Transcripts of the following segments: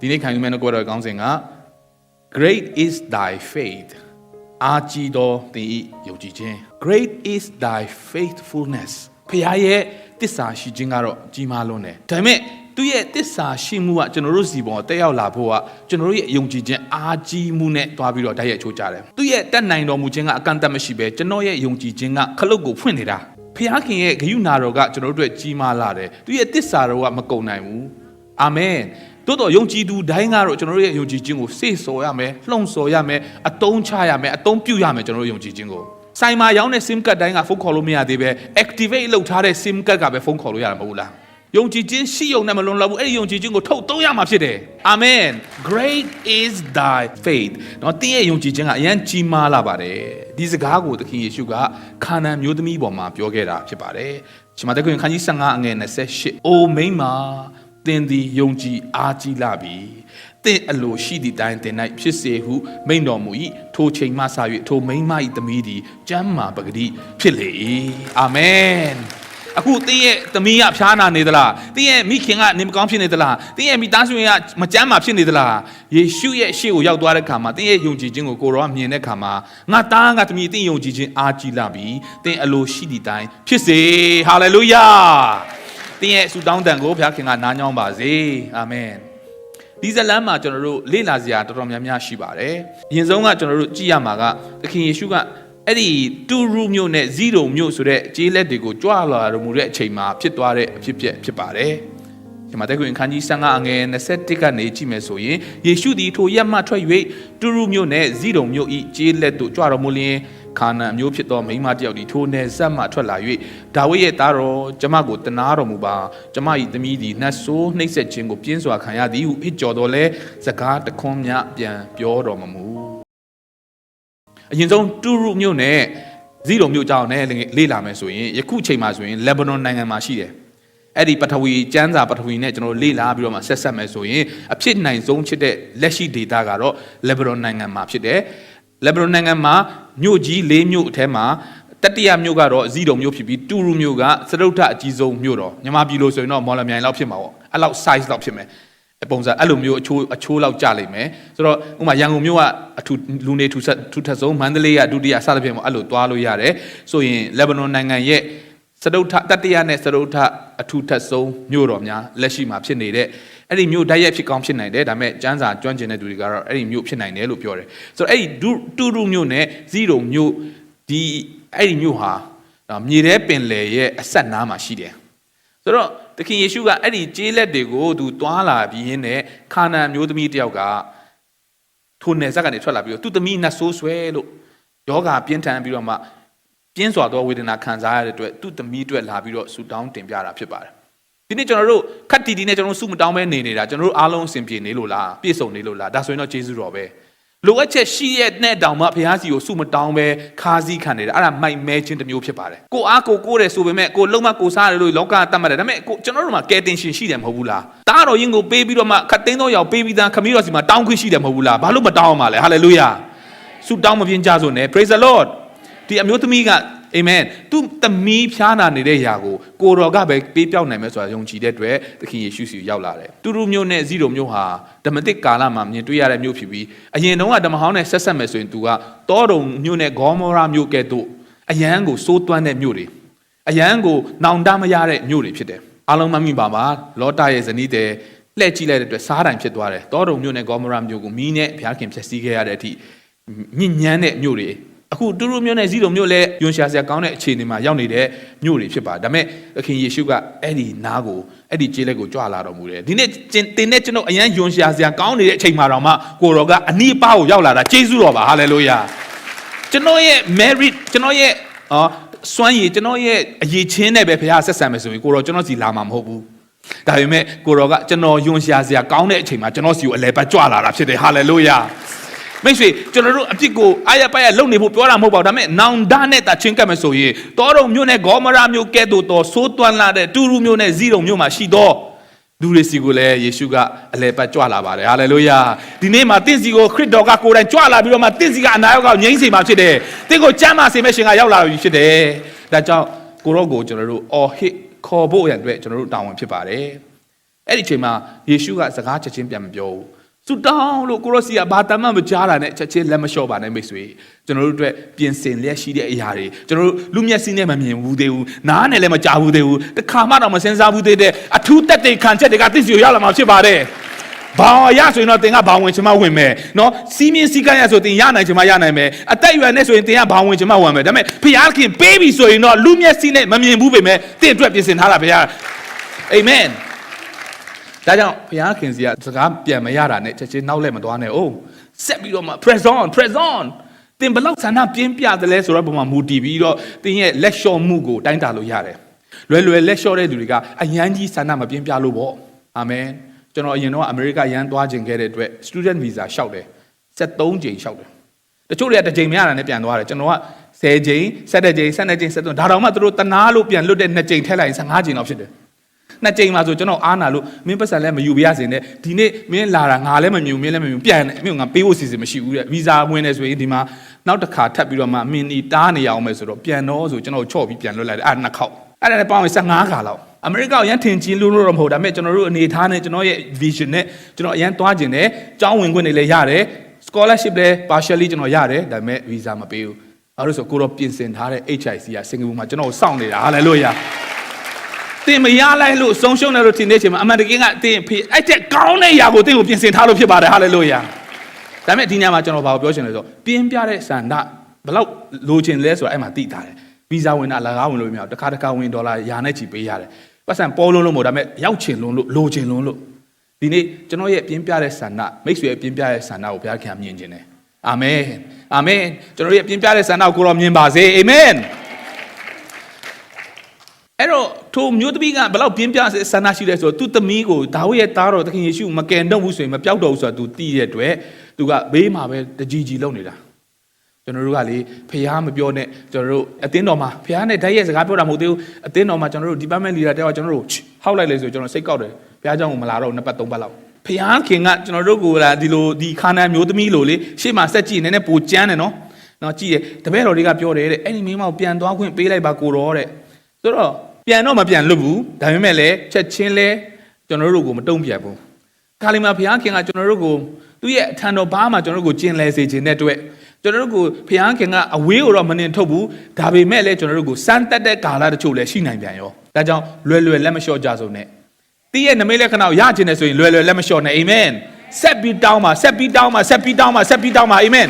ဒီနေ့ခံယူမယ့်နှုတ်ကပတ်တော်ကောင်းစဉ်က Great is thy faith အာကြီးသောသင်၏ယုံကြည်ခြင်း Great is thy faithfulness ဖခင်ရဲ့တစ္ဆာရှိခြင်းကတော့ကြီးမားလွန်းတယ်ဒါပေမဲ့သူ့ရဲ့တစ္ဆာရှိမှုကကျွန်တော်တို့စီပေါ်တက်ရောက်လာဖို့ကကျွန်တော်တို့ရဲ့ယုံကြည်ခြင်းအားကြီးမှုနဲ့တွားပြီးတော့တိုက်ရိုက်ချိုးကြတယ်သူ့ရဲ့တက်နိုင်တော်မူခြင်းကအကန့်အသတ်မရှိပဲကျွန်တော်ရဲ့ယုံကြည်ခြင်းကခလုတ်ကိုဖွင့်နေတာဖခင်ရဲ့ဂရုဏာတော်ကကျွန်တော်တို့အတွက်ကြီးမားလာတယ်သူ့ရဲ့တစ္ဆာတော်ကမကုန်နိုင်ဘူး အာမင်တိုးတော့ယုံကြည်သူတိုင်းကတော့ကျွန်တော်တို့ရဲ့ယုံကြည်ခြင်းကိုစေ့စော်ရမယ်လှုံ့ဆော်ရမယ်အတုံးချရမယ်အတုံးပြုတ်ရမယ်ကျွန်တော်တို့ယုံကြည်ခြင်းကိုဆိုင်မှာရောင်းတဲ့ SIM card တိုင်းကဖုန်းခေါ်လို့မရသေးပဲ activate လုပ်ထားတဲ့ SIM card ကပဲဖုန်းခေါ်လို့ရတာမဟုတ်ဘူးလားယုံကြည်ခြင်းရှိယုံနဲ့မလွန်လောက်ဘူးအဲ့ဒီယုံကြည်ခြင်းကိုထုတ်သုံးရမှာဖြစ်တယ်အာမင် great is thy faith เนาะတင်းရဲ့ယုံကြည်ခြင်းကအရန်ကြီးမားလာပါတယ်ဒီစကားကိုသခင်ယေရှုကခါနန်မျိုးသမီးပေါ်မှာပြောခဲ့တာဖြစ်ပါတယ်ရှင်မသက်ကွင်ခန်းကြီး15အငယ်28အိုမိန်းမာ သင်သည်ယုံကြည်အားကြီးလာပြီသင်အလိုရှိသည့်တိုင်သင်၌ဖြစ်စေဟုမိန့်တော်မူ၏ထိုချိန်မှစ၍ထိုမိန်းမ၏သမီးသည်ကျမ်းမာပဂတိဖြစ်လေ၏အာမင်အခုတင်းရဲ့သမီးကဖျားနာနေသလားတင်းရဲ့မိခင်ကနေမကောင်းဖြစ်နေသလားတင်းရဲ့မိသားစုကမကြမ်းမာဖြစ်နေသလားယေရှုရဲ့ရှေ့ကိုရောက်သွားတဲ့ခါမှာတင်းရဲ့ယုံကြည်ခြင်းကိုကိုရောကမြင်တဲ့ခါမှာငါသားငါသမီးတင်းယုံကြည်ခြင်းအားကြီးလာပြီတင်းအလိုရှိသည့်တိုင်ဖြစ်စေဟာလေလုယာ တင်းရဲ့ဆုတောင်းတန်ကိုဘုရားခင်ကနားညောင်းပါစေအာမင်ဒီဇလန်မှာကျွန်တော်တို့လေ့လာစရာတော်တော်များများရှိပါတယ်အရင်ဆုံးကကျွန်တော်တို့ကြည့်ရမှာကသခင်ယေရှုကအဲ့ဒီတူရူမြို့နဲ့ဇီရိုမြို့ဆိုတဲ့ကျေးလက်တွေကိုကြွလာတော်မူတဲ့အချိန်မှာဖြစ်သွားတဲ့အဖြစ်ပြက်ဖြစ်ပါတယ်။ဒီမှာတက်ခွင်ခန်းကြီး15အငယ်21ကနေကြည့်မယ်ဆိုရင်ယေရှုသည်ထိုရက်မှထွက်၍တူရူမြို့နဲ့ဇီရိုမြို့ဤကျေးလက်တို့ကြွတော်မူလျင် ခါနန်မျိုးဖြစ်သောမိန်းမတစ်ယောက်သည်ထိုနယ်ဆက်မှထွက်လာ၍ဒါဝိဒ်ရဲ့သားတော်ကျမကိုတနာတော်မူပါကျမ၏သမီးသည်နှဆိုးနှိပ်စက်ခြင်းကိုပြင်းစွာခံရသည်ဟုဟစ်ကြော်တော်လဲစကားတခွန်းမြပြန်ပြောတော်မမူအရင်ဆုံးတူရုမြို့နဲ့ဇီးလုံမြို့ကြောင်းနဲ့လေ့လာမယ်ဆိုရင်ယခုချိန်မှာဆိုရင်လက်ဘနွန်နိုင်ငံမှာရှိတယ်အဲ့ဒီပထဝီကျမ်းစာပထဝီနဲ့ကျွန်တော်လေ့လာပြီးတော့မှဆက်ဆက်မယ်ဆိုရင်အဖြစ်နိုင်ဆုံးဖြစ်တဲ့လက်ရှိဒေတာကတော့လက်ဘနွန်နိုင်ငံမှာဖြစ်တယ် လက်ဘနွန်နိုင်ငံမှာမြို့ကြီး၄မြို့အထက်မှာတတိယမြို့ကတော့ဇီးလုံမြို့ဖြစ်ပြီးတူရုမြို့ကစတုထအကြီးဆုံးမြို့တော်ညီမပြည်လို့ဆိုရင်တော့မော်လမြိုင်လောက်ဖြစ်မှာပေါ့အဲ့လောက် size လောက်ဖြစ်မယ်ပုံစံအဲ့လိုမျိုးအချိုးအချိုးလောက်ကြလိမ့်မယ်ဆိုတော့ဥပမာရန်ကုန်မြို့ကအထူလူနေထူဆက်ထူထပ်ဆုံးမန္တလေးကဒုတိယစသဖြင့်ပေါ့အဲ့လိုသွားလို့ရတယ်ဆိုရင်လက်ဘနွန်နိုင်ငံရဲ့ စတုထတတိယနဲ့စတုထအထူထပ်ဆုံးမြို့တော်များလက်ရှိမှာဖြစ်နေတဲ့အဲ့ဒီမြို့တိုက်ရိုက်ဖြစ်ကောင်းဖြစ်နိုင်တယ်ဒါပေမဲ့ကျန်းစာကျွမ်းကျင်တဲ့သူတွေကတော့အဲ့ဒီမြို့ဖြစ်နိုင်တယ်လို့ပြောတယ်ဆိုတော့အဲ့ဒီတူတူမြို့နဲ့ဇီရိုမြို့ဒီအဲ့ဒီမြို့ဟာမြေထဲပင်လယ်ရဲ့အဆက်နားမှာရှိတယ်ဆိုတော့သခင်ယေရှုကအဲ့ဒီကျေးလက်တွေကိုသူသွားလာပြီးရင်းနဲ့ခါနာန်မျိုးသမီးတယောက်ကထိုနယ်ဇက်ကနေထွက်လာပြီးတော့သူ့သမီးနှဆိုးဆွဲလို့ယောဂပြင်းထန်ပြီးတော့မှ ပြင်းစွာသောဝေဒနာခံစားရတဲ့အတွက်သူ့သမီးအတွက်လာပြီးတော့ဆူတောင်းတင်ပြတာဖြစ်ပါတယ်ဒီနေ့ကျွန်တော်တို့ခက်တီတီနဲ့ကျွန်တော်တို့စုမတောင်းပဲနေနေတာကျွန်တော်တို့အားလုံးအဆင်ပြေနေလို့လားပြည့်စုံနေလို့လားဒါဆိုရင်တော့ကျေးဇူးတော်ပဲလိုအပ်ချက်ရှိရဲ့နဲ့တောင်မှဘုရားစီကိုစုမတောင်းပဲခါးစည်းခံနေတာအဲ့ဒါမိုက်မဲခြင်းတစ်မျိုးဖြစ်ပါတယ်ကိုအားကိုကိုတယ်ဆိုပေမဲ့ကိုလုံးမကိုစားတယ်လို့လောကတတ်မှတ်တယ်ဒါပေမဲ့ကိုကျွန်တော်တို့မှာကယ်တင်ရှင်ရှိတယ်မဟုတ်ဘူးလားတားတော်ရင်ကိုပေးပြီးတော့မှခတ်သိန်းသောရောက်ပေးပြီးသားခမည်းတော်စီမှာတောင်းခွင့်ရှိတယ်မဟုတ်ဘူးလားဘာလို့မတောင်းအောင်ပါလဲဟာလေလုယာစုတောင်းမပြင်းကြဆိုနဲ့ praise the lord ဒီအမျိုးသမီးကအာမင်သူသမီးဖျားနာနေတဲ့ຢာကိုကိုတော်ကပဲပေးပြောင်းနိုင်မယ်ဆိုတာယုံကြည်တဲ့အတွက်သခင်ယေရှုစီကိုရောက်လာတယ်တူတူမျိုးနဲ့ဇီရိုမျိုးဟာဓမ္မတစ်ကာလမှာမြင်တွေ့ရတဲ့မျိုးဖြစ်ပြီးအရင်တုန်းကဓမ္မဟောင်းနဲ့ဆက်ဆက်မယ်ဆိုရင်သူကတောတုံမျိုးနဲ့ဂေါမောရာမျိုးကဲ့သို့အယံကိုစိုးသွမ်းတဲ့မျိုးတွေအယံကိုနောင်တမရတဲ့မျိုးတွေဖြစ်တယ်အားလုံးမမိပါပါလောတာရဲ့ဇနီးတဲ့လှည့်ကြည့်လိုက်တဲ့အတွက်စားတိုင်ဖြစ်သွားတယ်တောတုံမျိုးနဲ့ဂေါမောရာမျိုးကိုမီးနဲ့ဘုရားခင်ဖျက်ဆီးခဲ့ရတဲ့အထိညဉ့်ညမ်းတဲ့မျိုးတွေ အခုတူတူမျိုးနဲ့ဇီးတုံမျိုးလည်းယွန်ရှာစရာကောင်းတဲ့အခြေအနေမှာရောက်နေတဲ့မျိုးတွေဖြစ်ပါဒါပေမဲ့သခင်ယေရှုကအဲ့ဒီနားကိုအဲ့ဒီကျေးလက်ကိုကြွလာတော်မူတယ်ဒီနေ့တင်တဲ့ကျွန်တော်အရန်ယွန်ရှာစရာကောင်းနေတဲ့အချိန်မှာတော့မှကိုတော်ကအနီးအပါးကိုရောက်လာတာကျေးဇူးတော်ပါဟာလေလုယာကျွန်တော်ရဲ့ merit ကျွန်တော်ရဲ့အော်စွမ်းရည်ကျွန်တော်ရဲ့အရေးချင်းနဲ့ပဲဘုရားဆက်ဆံမယ်ဆိုရင်ကိုတော်ကျွန်တော်စီလာမှာမဟုတ်ဘူးဒါပေမဲ့ကိုတော်ကကျွန်တော်ယွန်ရှာစရာကောင်းတဲ့အချိန်မှာကျွန်တော်စီကိုအလဲပတ်ကြွလာတာဖြစ်တယ်ဟာလေလုယာ မိတ်ဆွေကျွန်တော်တို့အပြစ်ကိုအာရပါရလုံနေဖို့ပြောတာမဟုတ်ပါဘူးဒါပေမဲ့နောင်တနဲ့တာချင်းကပ်မယ်ဆိုရင်တောတုံမြို့နဲ့ဂေါမရာမြို့ကဲ့သို့တော်ဆိုးသွမ်းလာတဲ့တူရူမြို့နဲ့ဇီရုံမြို့မှာရှိသောလူတွေစီကိုလည်းယေရှုကအလဲပတ်ကြွလာပါတယ်ဟာလေလုယာဒီနေ့မှာတင့်စီကိုခရစ်တော်ကကိုယ်တိုင်ကြွလာပြီးတော့မှတင့်စီကအနာရောဂါကိုငြိမ်းစေမှာဖြစ်တယ်တင့်ကိုကြမ်းမာစေမယ့်ရှင်ကရောက်လာပြီဖြစ်တယ်ဒါကြောင့်ကိုရောကိုကျွန်တော်တို့အော်ဟစ်ခေါ်ဖို့ရန်အတွက်ကျွန်တော်တို့တာဝန်ဖြစ်ပါတယ်အဲ့ဒီအချိန်မှာယေရှုကစကားချက်ချင်းပြန်မပြောဘူး ဆူတောင်းလို့ကိုရောစီကဘာတမ်းမှမကြားတာနဲ့ချက်ချင်းလက်မလျှော့ပါနဲ့မိတ်ဆွေကျွန်တော်တို့အတွက်ပြင်ဆင်လျက်ရှိတဲ့အရာတွေကျွန်တော်တို့လူမျက်စိနဲ့မမြင်ဘူးသေးဘူးနားနဲ့လည်းမကြားဘူးသေးဘူးတခါမှတော့မစင်စားဘူးသေးတဲ့အထူးတက်တဲ့ခံချက်တွေကသိစီကိုရောက်လာမှာဖြစ်ပါတယ်ဘာရဆိုရင်တော့တင်ကဘာဝင်ချင်မှဝင်မယ်နော်စီးမြင့်စီးကမ်းရဆိုတင်ရနိုင်ချင်မှရနိုင်မယ်အသက်အရွယ်နဲ့ဆိုရင်တင်ကဘာဝင်ချင်မှဝင်မယ်ဒါပေမဲ့ဖခင်ပေးပြီဆိုရင်တော့လူမျက်စိနဲ့မမြင်ဘူးပေမဲ့တင်အတွက်ပြင်ဆင်ထားတာဖခင်အာမင် ဒါကြောင့်ဘုရားခင်စီကစကားပြန်မရတာနဲ့ချက်ချင်းနောက်လဲမသွားနဲ့။အိုးဆက်ပြီးတော့မှ press on press on သင်ဘလောက်ဆန္ဒပြင်းပြတယ်လဲဆိုတော့ပုံမှာမူတည်ပြီးတော့သင်ရဲ့လက်လျှော့မှုကိုတိုင်းတာလို့ရတယ်။လွယ်လွယ်လက်လျှော့တဲ့သူတွေကအယမ်းကြီးဆန္ဒမပြင်းပြလို့ပေါ့။အာမင်။ကျွန်တော်အရင်တော့အမေရိကရန်သွားခြင်းခဲ့တဲ့အတွက် student visa လျှောက်တယ်။73ကြိမ်လျှောက်တယ်။တချို့တွေကတစ်ကြိမ်မရတာနဲ့ပြန်သွားတယ်ကျွန်တော်က10ကြိမ်17ကြိမ်17ကြိမ်17ဒါတောင်မှသူတို့တနာလို့ပြန်လွတ်တဲ့2ကြိမ်ထည့်လိုက်ရင်15ကြိမ်လောက်ဖြစ်တယ်။ နှစ်ကြိမ်မှာဆိုကျွန်တော်အားနာလို့မင်းပတ်စံလည်းမယူပြရစေနဲ့ဒီနေ့မင်းလာတာငါလည်းမမြူမင်းလည်းမမြူပြန်တယ်မင်းကငါပေးဖို့စီစဉ်မရှိဘူးတဲ့ဗီဇာဝင်နေဆိုရင်ဒီမှာနောက်တစ်ခါထပ်ပြီးတော့မှမင်းဒီတားနေရအောင်မယ်ဆိုတော့ပြန်တော့ဆိုကျွန်တော်ချော့ပြီးပြန်လွတ်လိုက်တယ်အဲ့ဒါနှစ်ခေါက်အဲ့ဒါလည်းပေါင်းရင်15ခါလောက်အမေရိကကိုရန်ထင်ကြီးလို့လို့တော့မဟုတ်ဒါပေမဲ့ကျွန်တော်တို့အနေထားနဲ့ကျွန်တော်ရဲ့ vision နဲ့ကျွန်တော်အရန်သွားကျင်တယ်ကျောင်းဝင်ခွင့်တွေလည်းရတယ် scholarship လည်း partially ကျွန်တော်ရတယ်ဒါပေမဲ့ visa မပေးဘူးအဲ့လို့ဆိုကိုတော့ပြင်ဆင်ထားတဲ့ HIC ကစင်ကာပူမှာကျွန်တော်ကိုစောင့်နေတာ hallelujah တင်မရလိုက်လို့ဆုံးရှုံးတယ်လို့ထင်နေချိန်မှာအမှန်တကယ်ကတင်ဖေအဲ့တဲ့ကောင်းတဲ့အရာကိုတင်ကိုပြင်ဆင်ထားလို့ဖြစ်ပါတယ်ဟာလေလုယာဒါပေမဲ့ဒီညမှာကျွန်တော်ဘာကိုပြောချင်လဲဆိုတော့ပြင်းပြတဲ့ဆန္ဒဘလောက်လိုချင်လဲဆိုတာအဲ့မှာသိတာတယ်ဗီဇာဝင်တာလကားဝင်လို့မရဘူးတစ်ခါတစ်ခါဝင်ဒေါ်လာရာနဲ့ချီပေးရတယ်ပတ်စံပေါ်လုံးလို့မဟုတ်ဒါပေမဲ့ရောက်ချင်လုံးလို့လိုချင်လုံးလို့ဒီနေ့ကျွန်တော်ရဲ့ပြင်းပြတဲ့ဆန္ဒမိတ်ဆွေရဲ့ပြင်းပြတဲ့ဆန္ဒကိုဘုရားခင်မြင်ခြင်းတယ်အာမင်အာမင်ကျွန်တော်ရဲ့ပြင်းပြတဲ့ဆန္ဒကိုကိုရောမြင်ပါစေအာမင်အဲ့တော့ ထိုမျိုးသမီးကဘယ်လောက်ပြင်းပြဆန္ဒရှိလဲဆိုတော့သူ့သမီးကိုဒါဝိဒ်ရဲ့သားတော်သခင်ယေရှုမကယ်တော့ဘူးဆိုရင်မပြောက်တော့ဘူးဆိုတော့ तू သိတဲ့အတွက် तू ကဘေးမှာပဲတကြီးကြီးလုံနေတာကျွန်တော်တို့ကလေဖះမပြောနဲ့ကျွန်တော်တို့အသင်းတော်မှာဖះနဲ့ဓာတ်ရဲ့စကားပြောတာမဟုတ်သေးဘူးအသင်းတော်မှာကျွန်တော်တို့ department leader တယောက်ကျွန်တော်တို့ဟောက်လိုက်လေဆိုကျွန်တော်စိတ်ကောက်တယ်ဖះเจ้าကိုမလာတော့နှစ်ပတ်သုံးပတ်လောက်ဖះခင်ကကျွန်တော်တို့ကိုလာဒီလိုဒီခါနန်မျိုးသမီးလိုလေရှေ့မှာဆက်ကြည့်နည်းနည်းပိုကြမ်းတယ်နော်နော်ကြည့်ရတပည့်တော်တွေကပြောတယ်တဲ့အဲ့ဒီမိန်းမကိုပြန်သွားခွင့်ပေးလိုက်ပါကိုတော်တဲ့ဆိုတော့ ပြန်တော့မပြန်လွတ်ဘူးဒါပေမဲ့လည်းချက်ချင်းလဲကျွန်တော်တို့ကိုမတုံ့ပြန်ဘူးခါလီမှာဘုရားခင်ကကျွန်တော်တို့ကိုသူ့ရဲ့အထံတော်ဘားမှာကျွန်တော်တို့ကိုကျင်လဲစေခြင်းတဲ့အတွက်ကျွန်တော်တို့ကိုဘုရားခင်ကအဝေးကိုတော့မနှင်ထုတ်ဘူးဒါပေမဲ့လည်းကျွန်တော်တို့ကိုစမ်းတက်တဲ့ကာလတချို့လည်းရှိနိုင်ပြန်ရောဒါကြောင့်လွယ်လွယ်လက်မလျှော့ကြဆုံးနဲ့တီးရဲ့နမိတ်လက္ခဏာကိုရခြင်းနဲ့ဆိုရင်လွယ်လွယ်လက်မလျှော့နဲ့အာမင်ဆက်ပြီးတောင်းပါဆက်ပြီးတောင်းပါဆက်ပြီးတောင်းပါဆက်ပြီးတောင်းပါအာမင်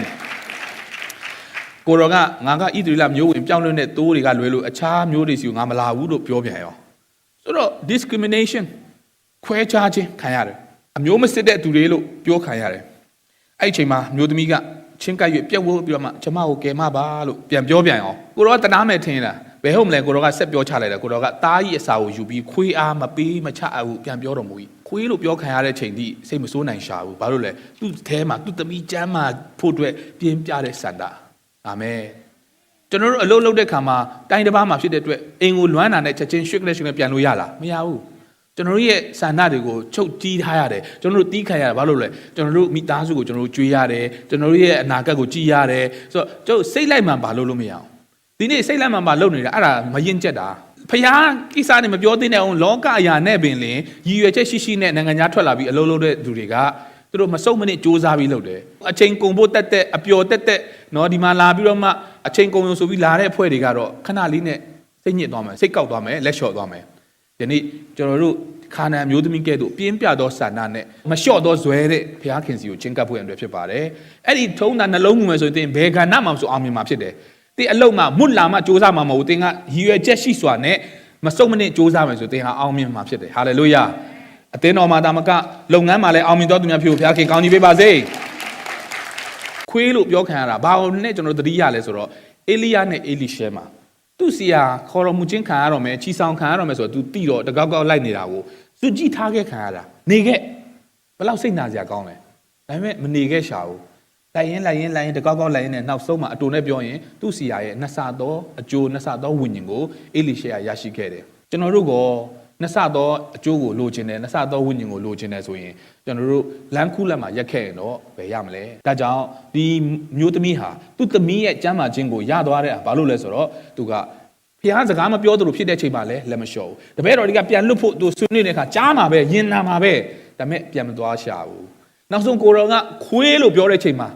ကိုရောကငါကဣသရေလမျိုးဝင်ပြောင်းလဲတဲ့တိုးတွေကလွယ်လို့အခြားမျိုးတွေစီကိုငါမလာဘူးလို့ပြောပြန်ရောဆိုတော့ discrimination ခွဲခြားခြင်းခံရတယ်အမျိုးမစစ်တဲ့သူတွေလို့ပြောခံရတယ်အဲ့ဒီအချိန်မှာမျိုးသမီးကချင်းကပ်ရွပြက်ဝတ်ပြီးတော့မှကျမကိုကယ်မပါလို့ပြန်ပြောပြန်ရောကိုရောကတနာမဲ့ထင်လားဘယ်ဟုတ်မလဲကိုရောကဆက်ပြောချလိုက်တယ်ကိုရောကတားကြီးအစာကိုယူပြီးခွေးအားမပေးမချအပ်ဘူးပြန်ပြောတော်မူကြီးခွေးလို့ပြောခံရတဲ့ချိန်ထိစိတ်မဆိုးနိုင်ရှာဘူးဘာလို့လဲသူ့แท้မှာသူ့သမီးကျမ်းမှာဖို့အတွက်ပြင်းပြတဲ့စန္ဒ အာမင်ကျွန်တော်တို့အလုပ်လုပ်တဲ့ခါမှာတိုင်းတစ်ပါးမှာဖြစ်တဲ့အတွက်အင်ကိုလွမ်းတာနဲ့ချက်ချင်းရွှေ့ကလေးရွှေ့ကလေးပြန်လို့ရလားမရဘူးကျွန်တော်တို့ရဲ့စန္ဒတွေကိုချုပ်တီးထားရတယ်ကျွန်တော်တို့တီးခံရတယ်ဘာလို့လဲကျွန်တော်တို့မိသားစုကိုကျွန်တော်တို့ကြွေးရတယ်ကျွန်တော်တို့ရဲ့အနာဂတ်ကိုကြည်ရတယ်ဆိုတော့ကျွန်တော်စိတ်လိုက်မှန်ဘာလို့လို့မရအောင်ဒီနေ့စိတ်လက်မှန်မှလုပ်နေတာအဲ့ဒါမရင်ကျက်တာဖျားကိစ္စနဲ့မပြောသင့်တဲ့အောင်လောကအရာနဲ့ပင်လင်ရည်ရွယ်ချက်ရှိရှိနဲ့နိုင်ငံခြားထွက်လာပြီးအလုပ်လုပ်တဲ့သူတွေက သူတို့မစုံမနစ်စူးစမ်းပြီးလုပ်တယ်အချိန်ကုန်ဖို့တက်တက်အပျော်တက်တက်နော်ဒီမှာလာပြီးတော့မှအချိန်ကုန်ရုံဆိုပြီးလာတဲ့အဖွဲ့တွေကတော့ခဏလေးနဲ့စိတ်ညစ်သွားမယ်စိတ်ကောက်သွားမယ်လက်လျှော့သွားမယ်ဒီနေ့ကျွန်တော်တို့ခါနန်အမျိုးသမီးကဲ့သို့ပြင်းပြသောဆန္ဒနဲ့မလျှော့သောဇွဲတဲ့ဘုရားခင်စီကိုချင်းကပ်ဖို့ရန်အတွက်ဖြစ်ပါတယ်အဲ့ဒီထုံးတာနှလုံးမူမယ်ဆိုရင်ဘယ်ကဏ္ဍမှာမဆိုအောင်မြင်မှာဖြစ်တယ်တင်အလုတ်မှမွတ်လာမှစူးစမ်းမှာမဟုတ်ဘူးတင်ကရည်ရွယ်ချက်ရှိစွာနဲ့မစုံမနစ်စူးစမ်းမယ်ဆိုတင်ဟာအောင်မြင်မှာဖြစ်တယ်ဟာလေလုယာ အသင်းတော်မှာတာမကလုပ်ငန်းမှာလည်းအောင်မြင်တော်သူများဖြစ်ဖို့ဘုရားခင်ကောင်းကြီးပေးပါစေခွေးလို့ပြောခံရတာဘာလို့နဲ့ကျွန်တော်တို့သတိရလဲဆိုတော့အေလိယနဲ့အေလိရှဲမှာသူ့စီယာခေါ်တော်မူခြင်းခံရတော့မယ်ချီဆောင်ခံရတော့မယ်ဆိုတော့ तू တိတော့တကောက်ကောက်လိုက်နေတာကိုသူကြည့်ထားခဲ့ခံရတာနေခဲ့ဘယ်လောက်စိတ်နာစရာကောင်းလဲဒါပေမဲ့မနေခဲ့ရှာဘူးလိုက်ရင်လိုက်ရင်လိုက်ရင်တကောက်ကောက်လိုက်ရင်နဲ့နောက်ဆုံးမှာအတူနဲ့ပြောရင်သူ့စီယာရဲ့နှစ်ဆသောအကျိုးနှစ်ဆသောဝိညာဉ်ကိုအေလိရှေကရရှိခဲ့တယ်ကျွန်တော်တို့က နှစ်ဆသောအကျိုးကိုလိုချင်တယ်နှစ်ဆသောဝိညာဉ်ကိုလိုချင်တယ်ဆိုရင်ကျွန်တော်တို့လမ်းခုလက်မှာရက်ခဲ့ရင်တော့ဘယ်ရမလဲဒါကြောင့်ဒီမျိုးသမီးဟာသူ့သမီးရဲ့ကျမ်းမာခြင်းကိုရသွားတဲ့ဘာလို့လဲဆိုတော့သူကဖဖះစကားမပြောသလိုဖြစ်တဲ့ချိန်မှာလည်းလက်မလျှော့ဘူးတပည့်တော်တွေကပြန်လွတ်ဖို့သူဆွေးနွေးတဲ့အခါကြားမှာပဲယင်နာမှာပဲဒါပေမဲ့ပြန်မသွားရှာဘူးနောက်ဆုံးကိုတော်ကခွေးလို့ပြောတဲ့ချိန်မှာ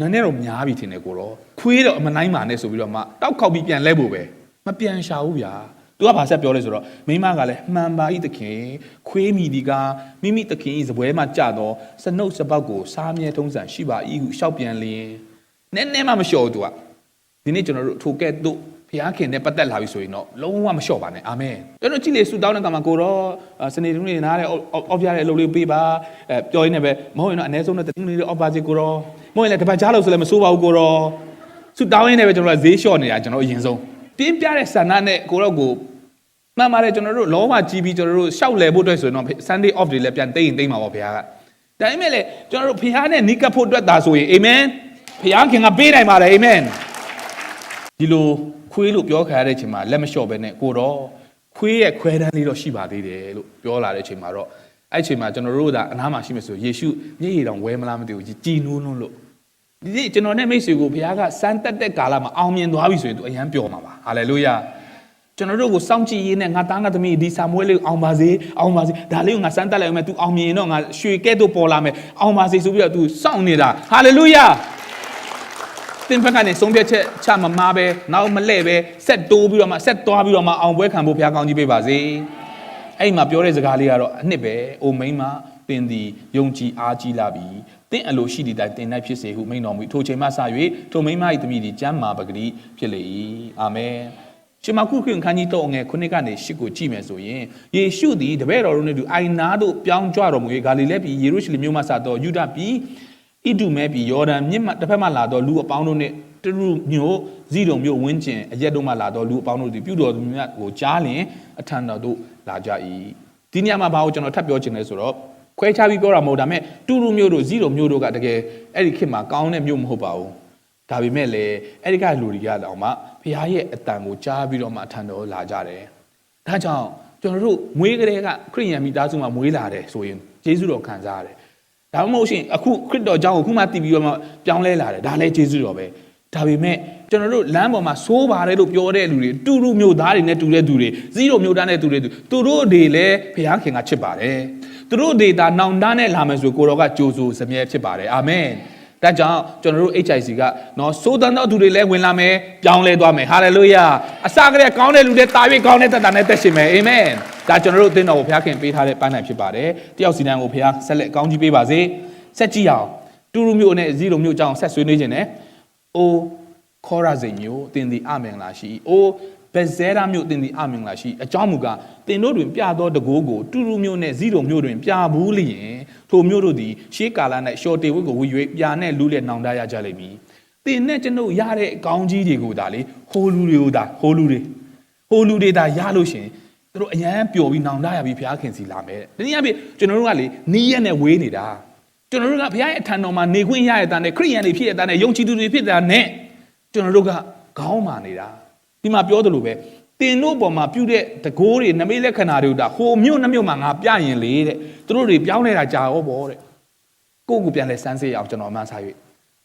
နည်းနည်းတော့များပြီထင်တယ်ကိုတော်ခွေးတော့အမနိုင်ပါနဲ့ဆိုပြီးတော့မှတောက်ခောက်ပြီးပြန်လဲဖို့ပဲမပြန်ရှာဘူးဗျာ သူကဘာဆက်ပြောလဲဆိုတော့မိမကလည်းမှန်ပါဤသခင်ခွေးမိဒီကမိမိသခင်ဤစပွဲမှာကြတော့စနှုတ်စပောက်ကိုစားမြဲထုံးစံရှိပါဤဟုရှောက်ပြန်လျင်နည်းနည်းမှမလျှော့ဘူးသူကဒီနေ့ကျွန်တော်တို့ထိုကဲ့သို့ဘုရားခင်နဲ့ပတ်သက်လာပြီဆိုရင်တော့လုံးဝမလျှော့ပါနဲ့အာမင်ကျွန်တော်ကြည့်လေဆူတောင်းတဲ့ကမှာကိုတော့အာစနေတုန်းနေနားတဲ့အော့ပြရတဲ့အလုပ်လေးပေးပါအဲပြောရင်းနဲ့ပဲမဟုတ်ရင်တော့အ ਨੇ ဆုံးတဲ့တင်းလေးအော့ပါစီကိုတော့မဟုတ်ရင်လည်းတပတ်ကြားလို့ဆိုလည်းမစိုးပါဘူးကိုတော့ဆူတောင်းရင်းနဲ့ပဲကျွန်တော်ကဈေးလျှော့နေတာကျွန်တော်အရင်ဆုံး ပြင်းပြတဲ့ဆန္ဒနဲ့ကိုတော့ကိုမှန်ပါတယ်ကျွန်တော်တို့လောမကြီးပြီးကျွန်တော်တို့ရှောက်လဲဖို့အတွက်ဆိုရင်တော့ Sunday off တွေလည်းပြန်သိရင်သိမှာပေါ့ဘုရားကဒါပေမဲ့လေကျွန်တော်တို့ဘုရားနဲ့နိကပ်ဖို့အတွက်သာဆိုရင်အာမင်ဘုရားခင်ကပေးနိုင်ပါတယ်အာမင်ဒီလိုခွေးလို့ပြောခါရတဲ့အချိန်မှာလက်မလျှော့ပဲနဲ့ကိုတော့ခွေးရဲ့ခွဲတန်းလေးတော့ရှိပါသေးတယ်လို့ပြောလာတဲ့အချိန်မှာတော့အဲ့အချိန်မှာကျွန်တော်တို့ကအနားမှာရှိမယ်ဆိုယေရှုမျက်ရည်တောင်ဝဲမလားမသိဘူးကြည်နူးနုံးလို့ ဒီနေ့ကျွန်တော်နဲ့မိတ်ဆွေကိုဘုရားကစမ်းတက်တဲ့ကာလမှာအောင်မြင်သွားပြီဆိုရင်သူအယံပျော်မှာပါဟာလေလုယာကျွန်တော်တို့ကိုစောင့်ကြည့်ရင်းနဲ့ငါသားငါသမီးဒီဆာမွဲလေးကိုအောင်ပါစေအောင်ပါစေဒါလေးကိုငါစမ်းတက်လိုက်အောင်မယ် तू အောင်မြင်ရင်တော့ငါရွှေကဲ့သို့ပေါ်လာမယ်အောင်ပါစေဆိုပြီးတော့ तू စောင့်နေတာဟာလေလုယာသင်ဘက်ကနေဆုံးဖြတ်ချက်ချမမားပဲနောက်မလဲပဲဆက်တိုးပြီးတော့မှဆက်သွားပြီးတော့မှအောင်ပွဲခံဖို့ဘုရားကောင်းကြီးပေးပါစေအဲ့မှာပြောတဲ့စကားလေးကတော့အနှစ်ပဲအိုမိန်းမ သင်သည်ယုံကြည်အားကြီးလာပြီသင်အလိုရှိသည့်တိုင်သင်၌ဖြစ်စေဟုမိန်တော်မူထိုချိန်မှစ၍ထိုမိန်းမ၏သမီးသည်ကျမ်းမာပဂတိဖြစ်လေ၏အာမင်ရှင်မကုခွင့်ခန်းကြီးတော့ငယ်ခုနှစ်ကနေရှစ်ကိုကြည့်မယ်ဆိုရင်ယေရှုသည်တပည့်တော်တို့နဲ့တူအိုင်နာတို့ပြောင်းကြွတော်မူ၍ဂါလိလဲပြည်ယေရုရှလင်မြို့မှစသောယူဒပြည်ဣတုမဲပြည်ယော်ဒန်မြစ်မှတစ်ဖက်မှလာတော့လူအပေါင်းတို့နဲ့တရုမျိုးဇီးတုံမျိုးဝင်းကျင်အရက်တို့မှလာတော့လူအပေါင်းတို့ဒီပြုတော်သူများကိုကြားလင်အထံတော်တို့လာကြ၏ဒီနေရာမှာဘာကိုကျွန်တော်ထပ်ပြောချင်လဲဆိုတော့ ခွဲခြားပြီးပြောတာမဟုတ်ဒါပေမဲ့တူတူမျိုးတို့ဇီးတုံမျိုးတို့ကတကယ်အဲ့ဒီခေတ်မှာကောင်းတဲ့မျိုးမဟုတ်ပါဘူးဒါပေမဲ့လည်းအဲ့ဒီကလူတွေကတော့မှဘုရားရဲ့အတန်ကိုကြားပြီးတော့မှအထံတော်လာကြတယ်ဒါကြောင့်ကျွန်တော်တို့မွေးကလေးကခရိယန်မိသားစုမှာမွေးလာတယ်ဆိုရင်ယေရှုတော်ခံစားရတယ်ဒါမှမဟုတ်ရှင်အခုခရစ်တော်ကြောင့်အခုမှတည်ပြီးတော့မှပြောင်းလဲလာတယ်ဒါလည်းကျေးဇူးတော်ပဲဒါပေမဲ့ကျွန်တော်တို့လမ်းပေါ်မှာစိုးပါတယ်လို့ပြောတဲ့လူတွေတူတူမျိုးသားတွေနဲ့တူတဲ့သူတွေဇီးရိုမျိုးသားနဲ့တူတဲ့သူသူတို့တွေလည်းဘုရားခင်ကချစ်ပါတယ် သူတို့တွေဒါနောင်တနဲ့လာမယ်ဆိုကိုတော်ကကြိုးစိုးစမြဲဖြစ်ပါတယ်အာမင်ဒါကြောင့်ကျွန်တော်တို့ HIC ကနော်စိုးတန်တော်သူတွေလည်းဝင်လာမယ်ပြောင်းလဲသွားမယ်ဟာလေလုယာအစကတည်းကကောင်းတဲ့လူတွေတာ၍ကောင်းတဲ့တတ်တာနဲ့တက်ရှင်မယ်အာမင်ဒါကျွန်တော်တို့အသင်းတော်ကိုဘုရားခင်ပေးထားတဲ့ပန်းနိုင်ဖြစ်ပါတယ်တယောက်စီတိုင်းကိုဘုရားဆက်လက်ကောင်းကြီးပေးပါစေဆက်ကြည့်အောင်တူရူမျိုးနဲ့ဇီးလိုမျိုးအကြောင်းဆက်ဆွေးနွေးခြင်းနဲ့အိုခေါရစိန်မျိုးအသင်သည်အမင်္ဂလာရှိအို ဘက်ဇဲရာမျိုးအသင်သည်အမင်္ဂလာရှိအကြောင်းမူကားသင်တို့တွင်ပြသောတကိုးကိုတူရူမျိုးနဲ့ဇီးလိုမျိုးတွင်ပြဘူးလျင်ထိုမျိုးတို့သည်ရှေးကာလ၌ရှော်တေဝတ်ကိုဝီ၍ပြာနဲ့လူးလက်နောင်တရကြလိမ့်မည်သင်နဲ့ကျွန်ုပ်ရတဲ့အကောင်းကြီးတွေကိုဒါလေဟိုလူတွေကိုဒါဟိုလူတွေဟိုလူတွေဒါရလို့ရှရင်သူတို့အရန်ပျော်ပြီးနောင်တရပြီးဘုရားခင်စီလာမယ်တဲ့တနည်းအားဖြင့်ကျွန်တော်တို့ကလေနီးရက်နဲ့ဝေးနေတာကျွန်တော်တို့ကဘုရားရဲ့အထံတော်မှာနေခွင့်ရတဲ့တန်းနဲ့ခရိယန်တွေဖြစ်တဲ့တန်းနဲ့ယုံကြည်သူတွေဖြစ်တဲ့တန်းနဲ့ကျွန်တော်တို့ကခေါင်းမာနေတာ ဒီမှာပြောသလိုပဲတင်တို့ပေါ်မှာပြုတဲ့တကိုးတွေနမိတ်လက္ခဏာတွေကဟိုမြို့နှမြို့မှာငါပြရင်လေတဲ့သူတို့တွေပြောင်းနေတာကြာရောပေါ့တဲ့ကိုယ့်ကိုပြန်လဲစမ်းစေးအောင်ကျွန်တော်အမှန်စား၍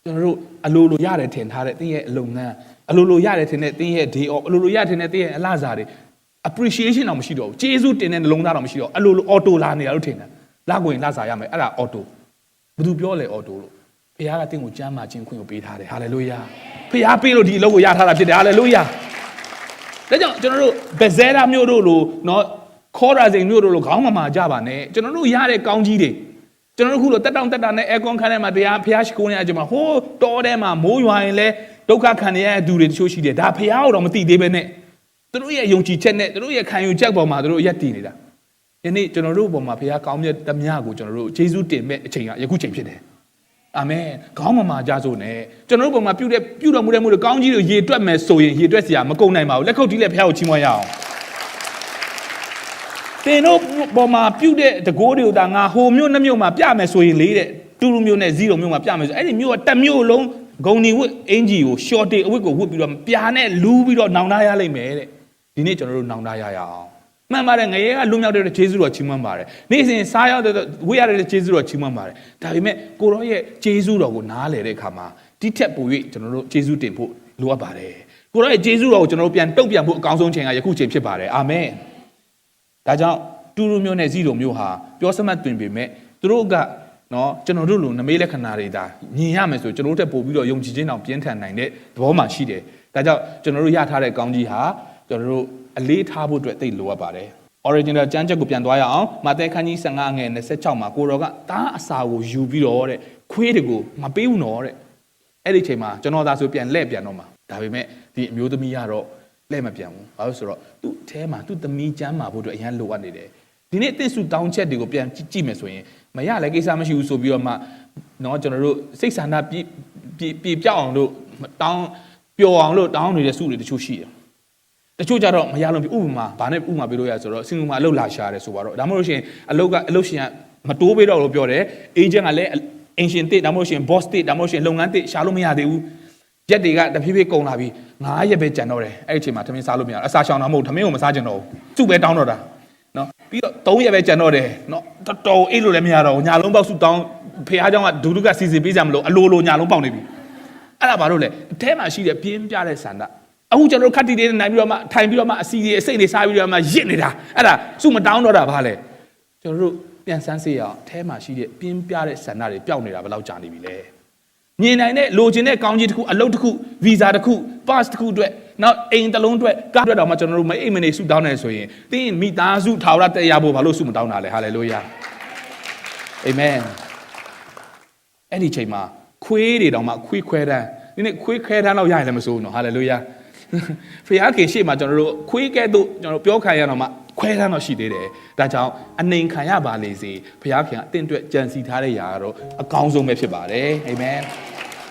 ကျွန်တော်တို့အလိုလိုရတယ်ထင်ထားတဲ့တင်းရဲ့အလုံငန်းအလိုလိုရတယ်ထင်တဲ့တင်းရဲ့ day off အလိုလိုရထင်တဲ့တင်းရဲ့အလားစားတွေ appreciation တော့မရှိတော့ဘူးကျေးဇူးတင်တဲ့နှလုံးသားတော့မရှိတော့အလိုလို auto လာနေတာလို့ထင်တယ်လာကိုရင်လာစားရမယ်အဲ့ဒါ auto ဘယ်သူပြောလဲ auto လို့ဘုရားကတင့်ကိုကြမ်းမာခြင်းခွင့်ကိုပေးထားတယ် hallelujah ဘုရားပေးလို့ဒီအလုပ်ကိုရထားတာဖြစ်တယ် hallelujah ဒါကြောင့်ကျွန်တော်တို့ဘက်ဇဲရာမျိုးတို့လိုနော်ခေါ်ရာစိန်မျိုးတို့လိုခေါင်းမမာကြပါနဲ့ကျွန်တော်တို့ရတဲ့ကောင်းကြီးတွေကျွန်တော်တို့ခုလိုတက်တောင့်တက်တာနဲ့အဲကွန်ခန်းထဲမှာတရားဖျားရှိခိုးနေတဲ့အချိန်မှာဟိုးတောထဲမှာမိုးရွာရင်လဲဒုက္ခခံနေရတဲ့သူတွေတချို့ရှိတယ်ဒါဖျားကိုတော့မသိသေးပဲနဲ့သူတို့ရဲ့ယုံကြည်ချက်နဲ့သူတို့ရဲ့ခံယူချက်ပေါ်မှာသူတို့ရက်တည်နေတာယနေ့ကျွန်တော်တို့ပေါ်မှာဖျားကောင်းမြတ်သမျှကိုကျွန်တော်တို့ယေရှုတင်မဲ့အချိန်ကယခုချိန်ဖြစ်တယ် အာမင်ခေါင်းမမာကြစို့နဲ့ကျွန်တော်တို့ပုံမှာပြုတဲ့ပြုတော်မူတဲ့မှုတွေကောင်းကြီးတွေရေတွက်မယ်ဆိုရင်ရေတွက်စရာမကုန်နိုင်ပါဘူးလက်ခုပ်တီးလက်ဖျားကိုချီးမွမ်းရအောင်သင်တို့ပုံမှာပြုတဲ့တကိုးတွေကိုဒါငါဟိုမျိုးနှမျိုးမှာပြမယ်ဆိုရင်လေတဲ့တူတူမျိုးနဲ့ဇီးလိုမျိုးမှာပြမယ်ဆိုအဲ့ဒီမျိုးကတစ်မျိုးလုံးဂုံဒီဝတ်အင်ဂျီကို short အဝတ်ကိုဝတ်ပြီးတော့ပြာနဲ့လူးပြီးတော့နောင်တရလိမ့်မယ်တဲ့ဒီနေ့ကျွန်တော်တို့နောင်တရရအောင် မှန်ပါတယ်ငရဲကလွတ်မြောက်တဲ့ဂျေဇုတော်ချီးမွမ်းပါတယ်နေ့စဉ်စားရောက်တဲ့ဝေးရတဲ့ဂျေဇုတော်ချီးမွမ်းပါတယ်ဒါပေမဲ့ကိုရောရဲ့ဂျေဇုတော်ကိုနားလည်တဲ့အခါမှာဒီထက်ပို၍ကျွန်တော်တို့ဂျေဇုတင်ဖို့လိုအပ်ပါတယ်ကိုရောရဲ့ဂျေဇုတော်ကိုကျွန်တော်တို့ပြန်တုံ့ပြန်ဖို့အကောင်းဆုံးချိန်ကယခုချိန်ဖြစ်ပါတယ်အာမင်ဒါကြောင့်တူရူမျိုးနဲ့ဇီလိုမျိုးဟာပြောစမှတ်တွင်ပေမဲ့သူတို့ကနော်ကျွန်တော်တို့လိုနမေးလက္ခဏာတွေဒါမြင်ရမယ်ဆိုကျွန်တော်တို့တက်ပို့ပြီးတော့ယုံကြည်ခြင်းတောင်ပြင်းထန်နိုင်တဲ့သဘောမှရှိတယ်ဒါကြောင့်ကျွန်တော်တို့ရထားတဲ့ကောင်းကြီးဟာကျွန်တော်တို့ အလေးထားဖို့အတွက်သိလိုအပ်ပါတယ် original ကျမ်းချက်ကိုပြန်သွားရအောင်မာသဲခန်းကြီး15ငယ်26မှာကိုတော်ကတားအစာကိုယူပြီးတော့တဲ့ခွေးတွေကိုမပေးဘူးနော်တဲ့အဲ့ဒီချိန်မှာကျွန်တော်သာဆိုပြန်လဲ့ပြန်တော့မှာဒါပေမဲ့ဒီအမျိုးသမီးကတော့လဲ့မပြန်ဘူးဘာလို့ဆိုတော့သူ့အแทမှာသူ့သမီးကျမ်းမာဖို့အတွက်အရန်လိုအပ်နေတယ်ဒီနေ့တစ်စုတောင်းချက်တွေကိုပြန်ကြည့်မယ်ဆိုရင်မရလည်းကိစ္စမရှိဘူးဆိုပြီးတော့မှเนาะကျွန်တော်တို့စိတ်ဆန္ဒပြည့်ပြည့်ပြည့်ပြောက်အောင်လို့တောင်းပျော်အောင်လို့တောင်းနေတဲ့စုတွေတချို့ရှိတယ် တချို့ကြတော့မရလို့ဥပမာဘာနဲ့ဥပမာပေးလို့ရဆိုတော့စင်ကူမှာအလုပ်လာရှာတယ်ဆိုပါတော့ဒါမှမဟုတ်ရှင်အလုပ်ကအလုပ်ရှင်ကမတိုးပေးတော့လို့ပြောတယ်အေဂျင့်ကလည်းအင်ရှင်တစ်ဒါမှမဟုတ်ရှင် boss တစ်ဒါမှမဟုတ်ရှင်လုပ်ငန်းတစ်ရှာလို့မရသေးဘူးရက်တွေကတဖြည်းဖြည်းကုန်လာပြီး9ရက်ပဲကြံတော့တယ်အဲ့ဒီအချိန်မှာသမင်းစားလို့မရဘူးအစာရှောင်တာမဟုတ်သမင်းကိုမစားကြတော့ဘူးသူ့ပဲတောင်းတော့တာနော်ပြီးတော့3ရက်ပဲကြံတော့တယ်နော်တော်တော်အိတ်လို့လည်းမရတော့ဘူးညာလုံးပေါက်စုတောင်းဖေအားเจ้าကဒူဒုကစီစီပေးကြမလို့အလိုလိုညာလုံးပေါက်နေပြီ အဲ့ဒါဘာလို့လဲအထဲမှာရှိတဲ့ပြင်းပြတဲ့ဆန္ဒ အခုကျွန်တော်တို့ခတ်တီတွေနိုင်ပြီးတော့မှထိုင်ပြီးတော့မှအစီတွေအစိတ်တွေစားပြီးတော့မှရစ်နေတာအဲ့ဒါစုမတောင်းတော့တာဘာလဲကျွန်တော်တို့ပြန်ဆန်းစေရအောင်အထဲမှာရှိတဲ့ပြင်းပြတဲ့ဆန္ဒတွေပျောက်နေတာဘယ်လောက်ကြာနေပြီလဲမြင်နိုင်တဲ့လိုချင်တဲ့ကောင်းကြီးတစ်ခုအလုပ်တစ်ခုဗီဇာတစ်ခု pass တစ်ခုအတွက်နောက်အိမ်တစ်လုံးအတွက်ကားအတွက်တော့မှကျွန်တော်တို့မအိမ်မနေစုတောင်းနေဆိုရင်တင်းမိသားစုထာဝရတရားဖို့ဘာလို့စုမတောင်းတာလဲဟာလေလုယာအာမင်အဲ့ဒီချိန်မှာခွေးတွေတောင်မှခွေးခွဲတန်းဒီနေ့ခွေးခွဲတန်းတော့ရရင်လည်းမစိုးဘူးနော်ဟာလေလုယာ ဖခင်ရှေ့မှာကျွန်တော်တို့ခွေးကဲ့သို့ကျွန်တော်ပြောခံရတော့မှခွဲတန်းတော့ရှိသေးတယ်ဒါကြောင့်အနေခံရပါလေစေဖခင်ခင်အသင်အတွက်ကြံစီထားတဲ့ຢာကတော့အကောင်းဆုံးပဲဖြစ်ပါတယ်အာမင်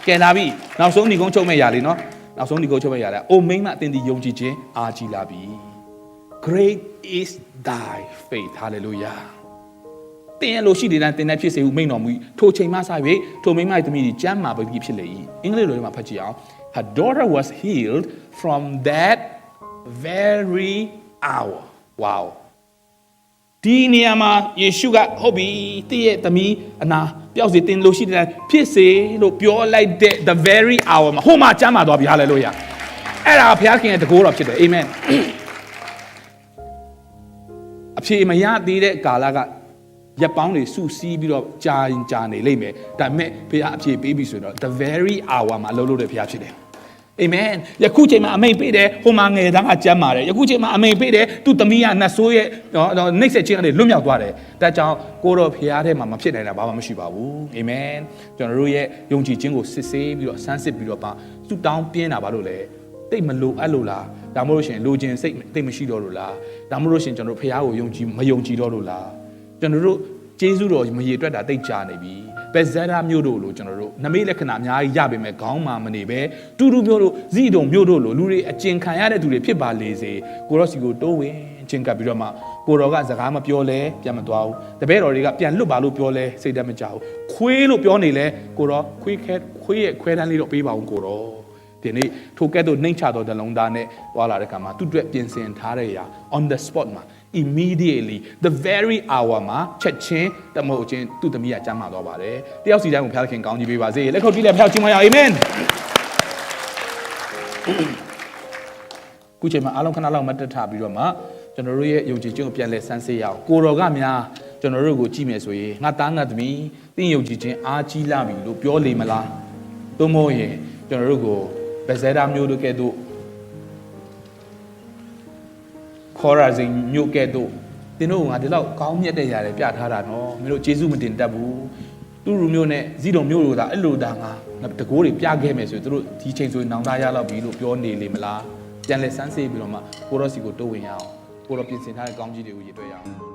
ကဲလာပြီနောက်ဆုံးညီကုန်းချုပ်မဲ့ຢာလေးနော်နောက်ဆုံးညီကုန်းချုပ်မဲ့ຢာလေးအိုမိမ့်မအသင်ဒီယုံကြည်ခြင်းအားကြီးလာပြီ great is thy faith hallelujah တင်ရလို့ရှိတဲ့တင်တဲ့ဖြစ်စေဟုမိန့်တော်မူ၏ထိုချိန်မှစ၍ထိုမိန်းမ၏သမီးသည်ကျမ်းမာပကြီးဖြစ်လေ၏အင်္ဂလိပ်လိုထဲမှာဖတ်ကြည့်အောင် her daughter was healed from that very hour wow ဒီနေရာမှာယေရှုကဟုတ်ပြီတည့်ရဲ့သမီးအနာပျောက်စေတင်လို့ရှိတဲ့ဖြစ်စေလို့ပြောလိုက်တဲ့ the very hour မှာဟိုမှာကျမ်းမာသွားပြီ hallelujah အဲ့ဒါဘုရားခင်ရဲ့တကိုးတော်ဖြစ်တယ် amen အဖြေမရသေးတဲ့ကာလက ရက်ပေါင်းတွေစုစည်းပြီးတော့ကြာရင်ကြာနေလိမ့်မယ်ဒါပေမဲ့ဘုရားအဖြေပေးပြီဆိုတော့ the very hour မှာအလုပ်လုပ်တဲ့ဘုရားဖြစ်တယ်အာမင်ယခုချိန်မှာအမိန်ပေးတယ်ဟိုမှာငယ်သားကကြမ်းပါတယ်ယခုချိန်မှာအမိန်ပေးတယ်သူ့သမီးကနတ်ဆိုးရဲ့နော်နှိမ့်ဆက်ခြင်းကနေလွတ်မြောက်သွားတယ်ဒါကြောင့်ကိုတော်ဘုရားထဲမှာမဖြစ်နိုင်တာဘာမှမရှိပါဘူးအာမင်ကျွန်တော်တို့ရဲ့ယုံကြည်ခြင်းကိုစစ်ဆေးပြီးတော့ဆန်းစစ်ပြီးတော့ပါသူတောင်းပြင်းတာဘာလို့လဲတိတ်မလိုအပ်လို့လားဒါမှမဟုတ်ရှင်လိုချင်စိတ်တိတ်မရှိတော့လို့လားဒါမှမဟုတ်ရှင်ကျွန်တော်တို့ဖះကိုယုံကြည်မယုံကြည်တော့လို့လားကျွန်တော်တို့ ကျေးဇူးတော်မရေတွက်တာတိတ်ကြာနေပြီဘက်ဇက်ရာမျိုးတို့လို့ကျွန်တော်တို့နမိတ်လက္ခဏာအများကြီးရပေမဲ့ခေါင်းမာမနေပဲတူတူမျိုးတို့ဇီတုံမျိုးတို့လို့လူတွေအကျင်ခံရတဲ့သူတွေဖြစ်ပါလေစေကိုရော့စီကိုတိုးဝင်ချင်းကပ်ပြီးတော့မှကိုတော်ကစကားမပြောလဲပြန်မသွားဘူးတပည့်တော်တွေကပြန်လွတ်ပါလို့ပြောလဲစိတ်တမကြဘူးခွေးလို့ပြောနေလဲကိုတော့ခွေးခဲခွေးရဲ့ခွဲတန်းလေးတော့ပေးပါအောင်ကိုတော့ဒီနေ့ထိုကဲ့သို့နှိမ့်ချသောဇလုံးသားနဲ့တွာလာတဲ့ခါမှာသူ့အတွက်ပြင်ဆင်ထားတဲ့အရာ on the spot မှာ immediately the very hour မှာချက်ချင်းတမဟုတ်ချင်းသူ့သမီးကကျမ်းမာသွားပါတယ်တယောက်စီတိုင်းကိုဖျားခင်ကောင်းကြီးပေးပါစေလက်ခုပ်တီးလက်ဖျောက်ချီးမွမ်းရအောင် amen ခုချိန်မှာအားလုံးခဏလောက်မတ်တက်ထပြီးတော့မှကျွန်တော်တို့ရဲ့ယုံကြည်ခြင်းကိုပြန်လဲဆန်းစစ်ရအောင်ကိုတော်ကများကျွန်တော်တို့ကိုကြည့်မယ်ဆိုရင်ငါသားငါသမီးတင်းယုံကြည်ခြင်းအားကြီးလာပြီလို့ပြောလေမလားသို့မဟုတ်ရင်ကျွန်တော်တို့ကိုဗဇဲတာမျိုးတို့ကဲ့သို့ ခေါ်ရစဉ်မျိုးကဲ့သို့တင်းတို့ကငါဒီလောက်ကောင်းမြတ်တဲ့ຢာတွေပြထားတာနော်မင်းတို့ကျေးဇူးမတင်တတ်ဘူးသူလူမျိုးနဲ့ဇီတော်မျိုးတို့ကအဲ့လိုဒါငါတကိုးတွေပြခဲ့မယ်ဆိုရင်တို့ဒီချိန်ဆိုရင်နောင်တရလောက်ပြီလို့ပြောနေလေမလားပြန်လဲစမ်းစေးပြီးတော့မှကိုရော့စီကိုတိုးဝင်ရအောင်ကိုရော့ပြင်ဆင်ထားတဲ့ကောင်းကြီးတွေကိုရည်တွေ့ရအောင်